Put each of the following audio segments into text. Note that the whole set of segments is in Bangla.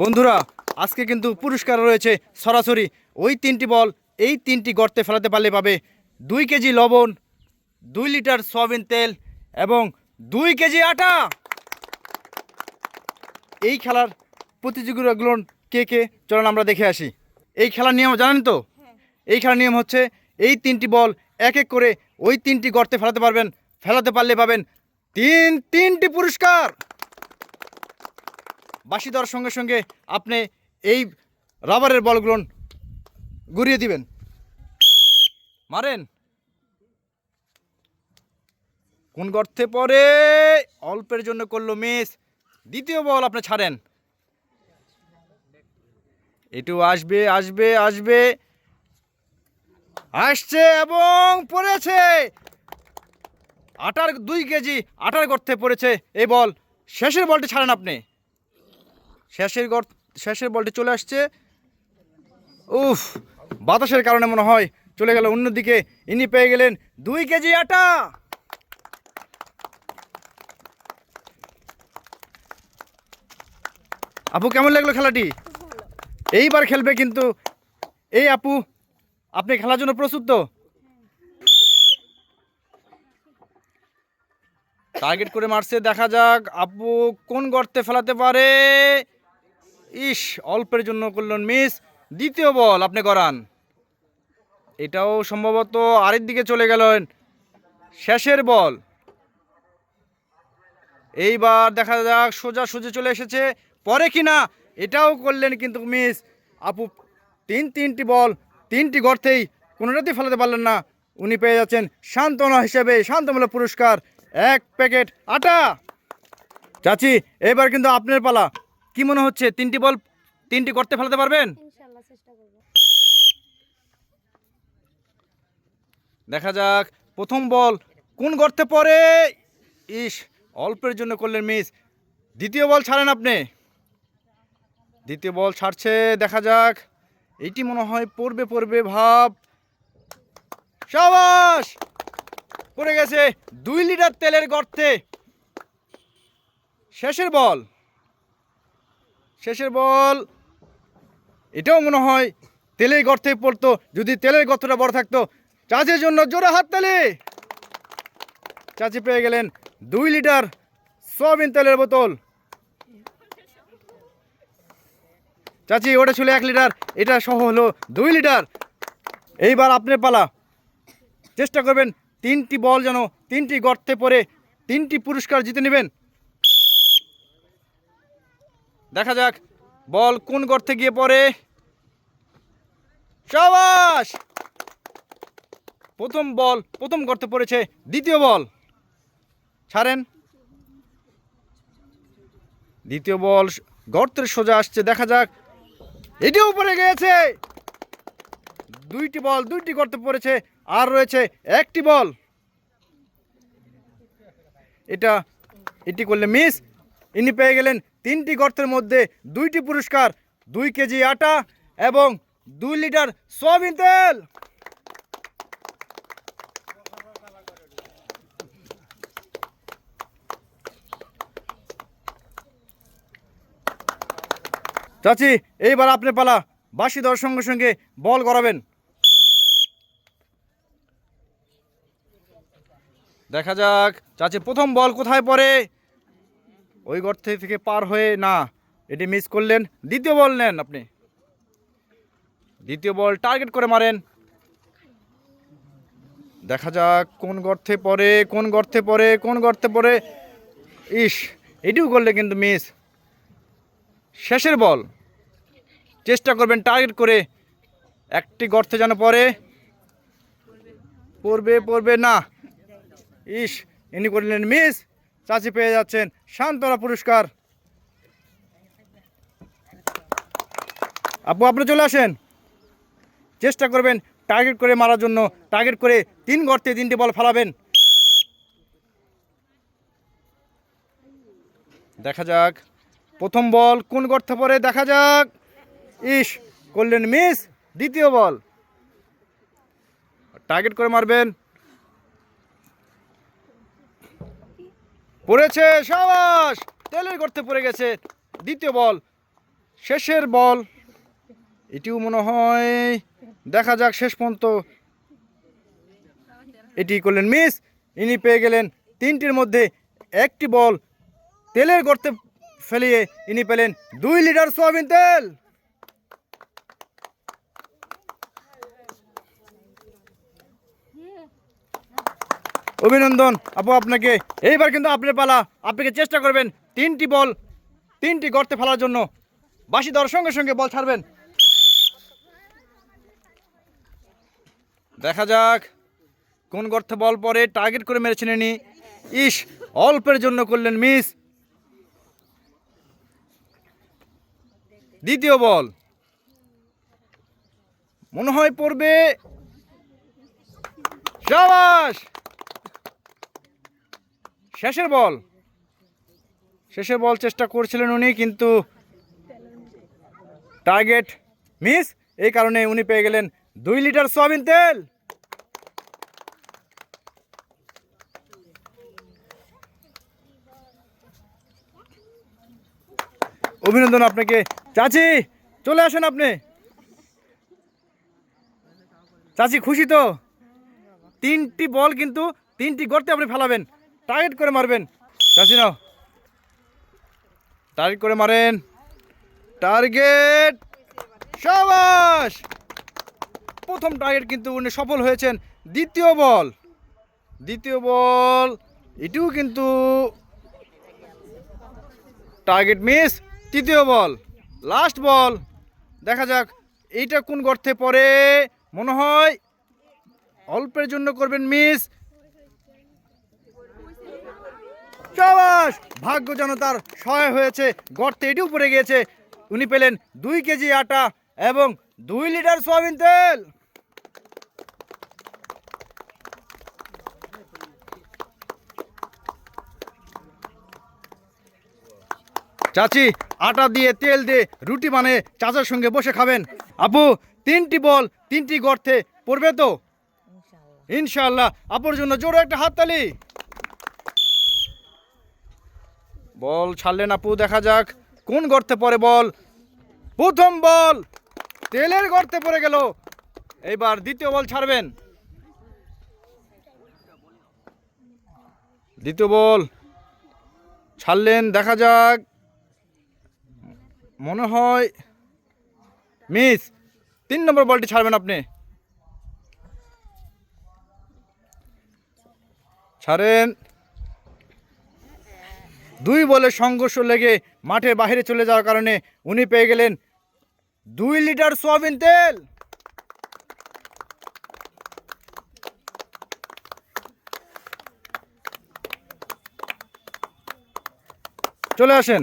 বন্ধুরা, আজকে কিন্তু পুরস্কার রয়েছে সরাসরি ওই তিনটি বল, এই তিনটি গর্তে ফেলাতে পারলে পাবে দুই কেজি লবণ, দুই লিটার সয়াবিন তেল এবং দুই কেজি আটা। এই খেলার প্রতিযোগিতাগুলো কে কে? চলুন আমরা দেখে আসি। এই খেলার নিয়ম জানেন তো? এই খেলার নিয়ম হচ্ছে এই তিনটি বল এক এক করে ওই তিনটি গর্তে ফেলাতে পারবেন, ফেলাতে পারলে পাবেন তিন, তিনটি পুরস্কার। বাঁশি দেওয়ার সঙ্গে সঙ্গে আপনি এই রাবারের বলগুলো ঘুরিয়ে দিবেন। মারেন। কোন গর্তে পরে অল্পের জন্য করল মিস। দ্বিতীয় বল আপনি ছাড়েন। এটু আসবে আসবে আসবে। আসছে এবং পড়েছে। আটার দুই কেজি আটার গর্তে পড়েছে। এই বল শেষের বলটি ছাড়েন আপনি। শেষের গর্ত শেষের বলটি চলে আসছে। উফ, বাতাসের কারণে মনে হয় চলে গেল অন্যদিকে। ইনি পেয়ে গেলেন দুই কেজি আটা। আপু, কেমন লাগল খেলাটি? এইবার খেলবে কিন্তু। এই আপু, আপনি খেলার জন্য প্রস্তুত তো? টার্গেট করে মারছে, দেখা যাক আপু কোন গর্তে ফেলাতে পারে। ইস, অল্পের জন্য করলেন মিস দ্বিতীয় বল আপনি করান। এটাও সম্ভবত আরেক দিকে চলে গেলেন। শেষের বল এইবার দেখা যাক, সোজা সোজা চলে এসেছে। পরে কি না, এটাও করলেন কিন্তু মিস আপু, তিন তিনটি বল তিনটি গর্তেই কোনোটাতেই ফেলাতে পারলেন না। উনি পেয়ে যাচ্ছেন সান্ত্বনা হিসেবে শান্তমূলক পুরস্কার। এক প্যাকেট আটা। চাচি, এবার কিন্তু আপনার পালা। কি মনে হচ্ছে? তিনটি বল তিনটি গর্তে ফেলাতে পারবেন? দেখা যাক প্রথম বল কোন গর্তে পড়ে? ইস অল্পের জন্য করলেন মিস। দ্বিতীয় বল ছাড়েন আপনি। দ্বিতীয় বল ছাড়ছে দেখা যাক। এইটি মনে হয় পড়বে পড়বে ভাব। সাবাস! পড়ে গেছে। দুই লিটার তেলের গর্তে। শেষের বল। শেষের বল। এটাও মনে হয় তেলের গর্তে পড়তো। যদি তেলের গর্তটা বড় থাকতো চাচির জন্য জোরে হাত তালি। চাচি পেয়ে গেলেন দুই লিটার সয়াবিন তেলের বোতল। চাচি, ওটা ছিল এক লিটার, এটা সহ হলো দুই লিটার। এইবার আপনার পালা। চেষ্টা করবেন তিনটি বল যেন তিনটি গর্তে পড়ে তিনটি পুরস্কার জিতে নেবেন। দেখা যাক, বল কোন গর্তে গিয়ে পড়ে? সাবাস! প্রথম বল, প্রথম গর্তে পড়েছে, দ্বিতীয় বল। ছাড়েন। দ্বিতীয় বল গর্তের সোজা আসছে, দেখা যাক। এটিও পড়ে গিয়েছে। দুইটি বল, দুইটি গর্তে পড়েছে, আর রয়েছে একটি বল। এটা, এটি করলে মিস ইনি পেয়ে গেলেন তিনটি গর্তের মধ্যে দুইটি পুরস্কার, দুই কেজি আটা এবং দুই লিটার সয়াবিন তেল। চাচি, এইবার আপনি পালা বাসি দেওয়ার সঙ্গে সঙ্গে বল করাবেন দেখা যাক, চাচি, প্রথম বল কোথায় পড়ে? ওই গর্তে থেকে পার হয়ে না, এটি মিস করলেন। দ্বিতীয় বল নেন আপনি। দ্বিতীয় বল টার্গেট করে মারেন। দেখা যাক কোন গর্তে পড়ে, কোন গর্তে পড়ে, কোন গর্তে পড়ে। ইস, এটিও করলে কিন্তু মিস শেষের বল চেষ্টা করবেন টার্গেট করে। একটি গর্তে যেন পরে পড়বে পড়বে, না। ইস, ইনি করলেন মিস চাচি পেয়ে যাচ্ছেন শান্তরা পুরস্কার। আপু, আপনি চলে আসেন। চেষ্টা করবেন টার্গেট করে মারার জন্য। টার্গেট করে তিন গর্তে তিনটি বল ফেলাবেন। দেখা যাক, প্রথম বল কোন গর্তে পরে দেখা যাক। ইস, করলেন মিস দ্বিতীয় বল। টার্গেট করে মারবেন। পড়েছে সাবাস। তেলের গর্তে পড়ে গেছে। দ্বিতীয় বল, শেষের বল। এটিও মনে হয়, দেখা যাক শেষ পর্যন্ত এটি করলেন মিস। ইনি পেয়ে গেলেন তিনটির মধ্যে একটি বল। তেলের গর্তে ফেলিয়ে ইনি পেলেন দুই লিটার সয়াবিন তেল। অভিনন্দন। আপু, আপনাকে এইবার কিন্তু আপনার পালা। আপনাকে চেষ্টা করবেন তিনটি বল, তিনটি গর্তে ফেলার জন্য। বাসি দেওয়ার সঙ্গে সঙ্গে বল ছাড়বেন। দেখা যাক কোন গর্তে বল পরে টার্গেট করে মেরেছেন ইনি। ইস, অল্পের জন্য করলেন মিস। দ্বিতীয় বল। মনে হয় পড়বে। সাবাস! শেষের বল। শেষের বল চেষ্টা করছিলেন উনি, কিন্তু টার্গেট মিস। এই কারণে উনি পেয়ে গেলেন দুই লিটার সয়াবিন তেল। অভিনন্দন আপনাকে। চাচি, চলে আসেন আপনি। চাচি খুশি তো? তিনটি বল কিন্তু তিনটি গর্তে আপনি ফেলাবেন। টার্গেট করে মারবেন। চাচি নাও। টার্গেট করে মারেন। টার্গেট সাবাস! প্রথম টার্গেট কিন্তু উনি সফল হয়েছেন। দ্বিতীয় বল। দ্বিতীয় বল। এটিও কিন্তু টার্গেট মিস। তৃতীয় বল। লাস্ট বল। দেখা যাক এইটা কোন গর্তে পড়ে। মনে হয় অল্পের জন্য করবেন মিস। চাবাস! ভাগ্য যেন তার সহায় হয়েছে গর্তে এটিও পড়ে গিয়েছে। উনি পেলেন দুই কেজি আটা এবং দুই লিটার সয়াবিন তেল। চাচি আটা দিয়ে তেল দিয়ে রুটি বানিয়ে চাচার সঙ্গে বসে খাবেন। আপু তিনটি বল তিনটি গর্তে পড়বে তো? ইনশাল্লাহ আপুর জন্য জোরে একটা হাততালি। বল ছাড়লেন আপু, দেখা যাক। কোন গর্তে পড়ে বল? প্রথম বল! তেলের গর্তে পড়ে গেল। এইবার দ্বিতীয় বল ছাড়বেন। দ্বিতীয় বল ছাড়লেন, দেখা যাক। মনে হয় মিস, তিন নম্বর বলটি ছাড়বেন আপনি। ছাড়েন। দুই বলে সংঘর্ষ লেগে মাঠের বাইরে চলে যাওয়ার কারণে উনি পেয়ে গেলেন দুই লিটার সয়াবিন তেল। চলে আসেন।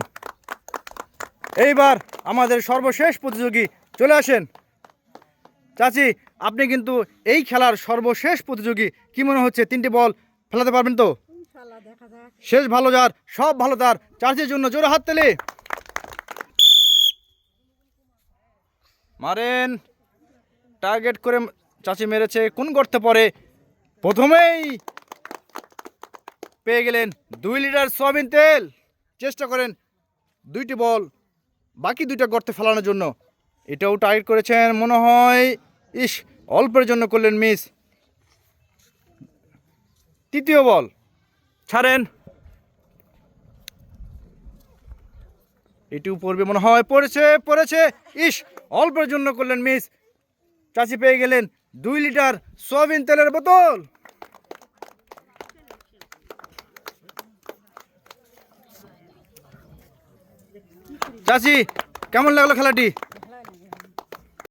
এইবার আমাদের সর্বশেষ প্রতিযোগী চলে আসেন। চাচি, আপনি কিন্তু এই খেলার সর্বশেষ প্রতিযোগী, কি মনে হচ্ছে? তিনটি বল ফেলাতে পারবেন তো? শেষ ভালো যার, সব ভালো তার। চার্জের জন্য জোরে হাত তেলে। মারেন। টার্গেট করে চাচি মেরেছে, কোন গর্তে পরে প্রথমেই পেয়ে গেলেন দুই লিটার সয়াবিন তেল। চেষ্টা করেন দুইটি বল, বাকি দুইটা গর্তে ফেলানোর জন্য। এটাও টার্গেট করেছেন মনে হয়, ইস, অল্পের জন্য করলেন মিস। তৃতীয় বল। ছাড়েন। এটিও পড়বে মনে হয়, পড়েছে পড়েছে। ইস, অল্পের জন্য করলেন মিস। চাচি পেয়ে গেলেন দুই লিটার সয়াবিন তেলের বোতল। চাচি, কেমন লাগল খেলাটি?